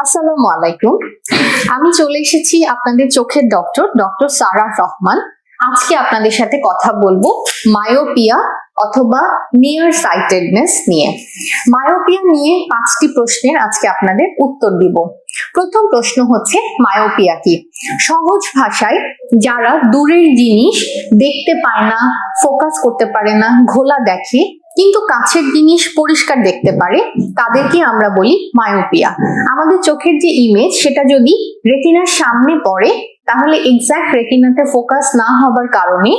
আসসালামু আলাইকুম। আমি চলে এসেছি আপনাদের চোখের ডক্টর ডক্টর সারা রহমান। আজকে আপনাদের সাথে কথা বলব মায়োপিয়া অথবা নিয়ার সাইটেডনেস নিয়ে। মায়োপিয়া নিয়ে পাঁচটি প্রশ্নের আজকে আপনাদের উত্তর দিব। প্রথম প্রশ্ন হচ্ছে মায়োপিয়া কি? সহজ ভাষায় যারা দূরের জিনিস দেখতে পায় না ফোকাস করতে পারে না, ঘোলা দেখে কিন্তু কাছের জিনিস পরিষ্কার দেখতে পারে, তাদেরকে আমরা বলি মায়োপিয়া আমাদের চোখের যে ইমেজ সেটা যদি রেটিনার সামনে পড়ে, তাহলে এক্সাক্ট রেটিনাতে ফোকাস না হবার কারণে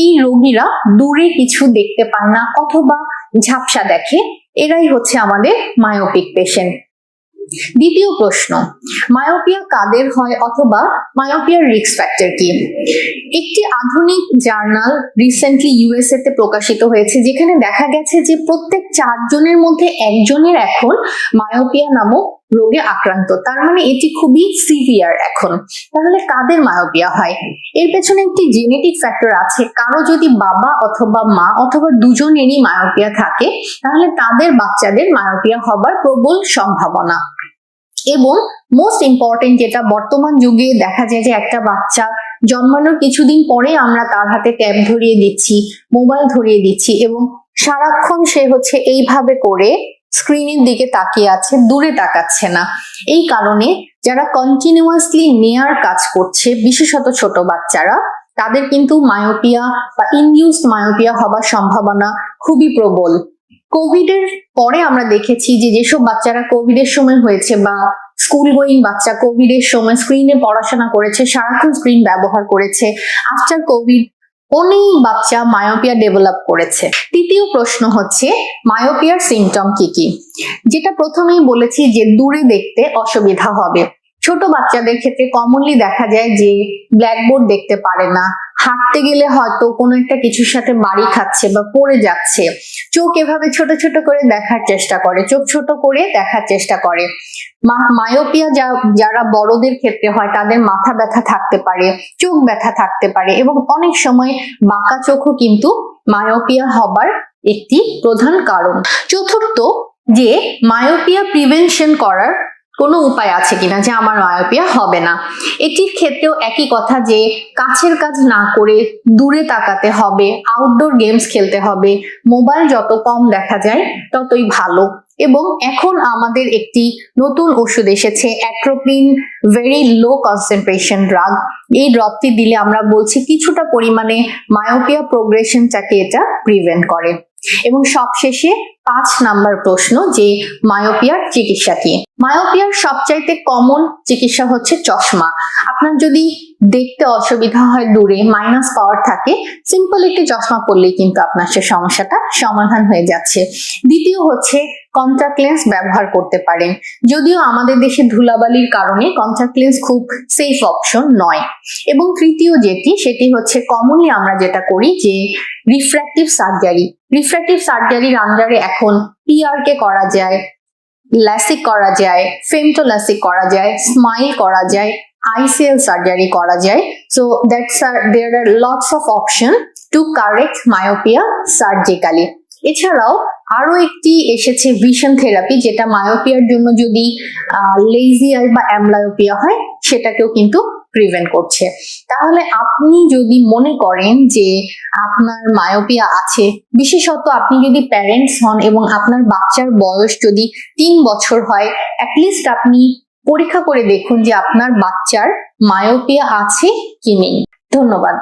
এই রোগীরা দূরে কিছু দেখতে পায় না, অথবা ঝাপসা দেখে। এরাই হচ্ছে আমাদের মায়োপিক পেশেন্ট দ্বিতীয় প্রশ্ন মায়োপিয়া কাদের হয় অথবা মায়োপিয়ার রিস্ক ফ্যাক্টর কি? একটি আধুনিক জার্নাল রিসেন্টলি ইউএসএ তে প্রকাশিত হয়েছে, যেখানে দেখা গেছে যে প্রত্যেক চারজনের মধ্যে একজনের এখন মায়োপিয়া নামক রোগে আক্রান্ত। তার মানে এটি খুবই সিভিয়ার এখন। তাহলে কাদের মায়োপিয়া হয়? এর পেছনে একটি জেনেটিক ফ্যাক্টর আছে। কারও যদি বাবা অথবা মা অথবা দুজনেরই মায়োপিয়া থাকে, তাহলে তাদের বাচ্চাদের মায়োপিয়া হবার প্রবল সম্ভাবনা। এবং মোস্ট ইম্পর্টেন্ট যেটা বর্তমান যুগে দেখা যায় যে একটা বাচ্চা জন্মানোর কিছুদিন পরে আমরা তার হাতে ট্যাব ধরিয়ে দিচ্ছি মোবাইল ধরিয়ে দিচ্ছি এবং সারাক্ষণ সে হচ্ছে এইভাবে করে স্ক্রিনের দিকে তাকিয়ে আছে, দূরে তাকাচ্ছে না। এই কারণে যারা কন্টিনিউয়াসলি নেয়ার কাজ করছে, বিশেষত ছোট বাচ্চারা, তাদের কিন্তু মায়োপিয়া বা ইনডিউসড মায়োপিয়া হবার সম্ভাবনা খুবই প্রবল। কোভিড এর পরে আমরা দেখেছি যে যেসব বাচ্চারা কোভিড এর সময় হয়েছে বা স্কুল গোয়িং বাচ্চা কোভিড এর সময় স্ক্রিনে পড়াশোনা করেছে, সারাক্ষণ স্ক্রিন ব্যবহার করেছে আফটার কোভিড অনেক বাচ্চা মায়োপিয়া ডেভেলপ করেছে। তৃতীয় প্রশ্ন হচ্ছে মায়োপিয়ার সিমটম কি কি? যেটা প্রথমেই বলেছি যে দূরে দেখতে অসুবিধা হবে। ছোট বাচ্চাদের ক্ষেত্রে কমনলি দেখা যায় যে ব্ল্যাকবোর্ড দেখতে পারে না হাঁটতে গেলে হয়তো কোনো একটা কিছুর সাথে বাড়ি খাচ্ছে বা পড়ে যাচ্ছে। চোখ এভাবে ছোট ছোট করে দেখার চেষ্টা করে, চোখ ছোট করে দেখার চেষ্টা করে। মায়োপিয়া যারা বড়দের ক্ষেত্রে হয়, তাদের মাথা ব্যথা থাকতে পারে, চোখ ব্যথা থাকতে পারে এবং অনেক সময় বাঁকা চোখও কিন্তু মায়োপিয়া হবার একটি প্রধান কারণ। চতুর্থ, যে মায়োপিয়া প্রিভেনশন করার কোনো উপায় আছে কিনা যে আমার মায়োপিয়া হবে না। এটির ক্ষেত্রেও একই কথা যে কাছের কাজ না করে দূরে তাকাতে হবে আউটডোর গেমস খেলতে হবে মোবাইল যত কম দেখা যায় ততই ভালো। এবং এখন আমাদের একটি নতুন ওষুধ এসেছে atropine very low concentration drug এই ড্রপটি দিলে আমরা বলছি কিছুটা পরিমাণে মায়োপিয়া প্রোগ্রেশনটাকে এটা প্রিভেন্ট করে। এবং সবশেষে পাঁচ নাম্বার প্রশ্ন যে মায়োপিয়ার চিকিৎসা কি? মায়োপিয়ার সবচাইতে কমন চিকিৎসা হচ্ছে চশমা। আপনার যদি দেখতে অসুবিধা হয় দূরে মাইনাস পাওয়ার থাকে সিম্পল একটি চশমা পরলেই কিন্তু আপনার সে সমস্যাটা সমাধান হয়ে যাচ্ছে। দ্বিতীয় হচ্ছে কন্ট্যাক্ট লেন্স ব্যবহার করতে পারেন। যদিও আমাদের দেশে ধুলাবালির কারণে কন্ট্যাক্ট লেন্স খুব সেফ অপশন নয়। এবং তৃতীয় যেটি, সেটি হচ্ছে কমনলি আমরা যেটা করি যে রিফ্র্যাক্টিভ সার্জারি রিফ্র্যাক্টিভ সার্জারির আন্ডারে এখন পিআরকে করা যায় ল্যাসিক করা যায় ফেমটোল্যাসিক করা যায় স্মাইল করা যায় আইসিএল সার্জারি করা যায়। So that's are there are lots of option to correct myopia surgically এছাড়াও আরও একটি এসেছে ভিশন থেরাপি যেটা মায়োপিয়ার জন্য যদি লেজি আই বা অ্যামলায়োপিয়া হয়, সেটাকেও কিন্তু প্রিভেন্ট করছে। তাহলে আপনি যদি মনে করেন যে আপনার মায়োপিয়া আছে, বিশেষত আপনি যদি প্যারেন্টস হন এবং আপনার বাচ্চার বয়স যদি তিন বছর হয় অ্যাটলিস্ট আপনি পরীক্ষা করে দেখুন যে আপনার বাচ্চার মায়োপিয়া আছে কি নেই। ধন্যবাদ।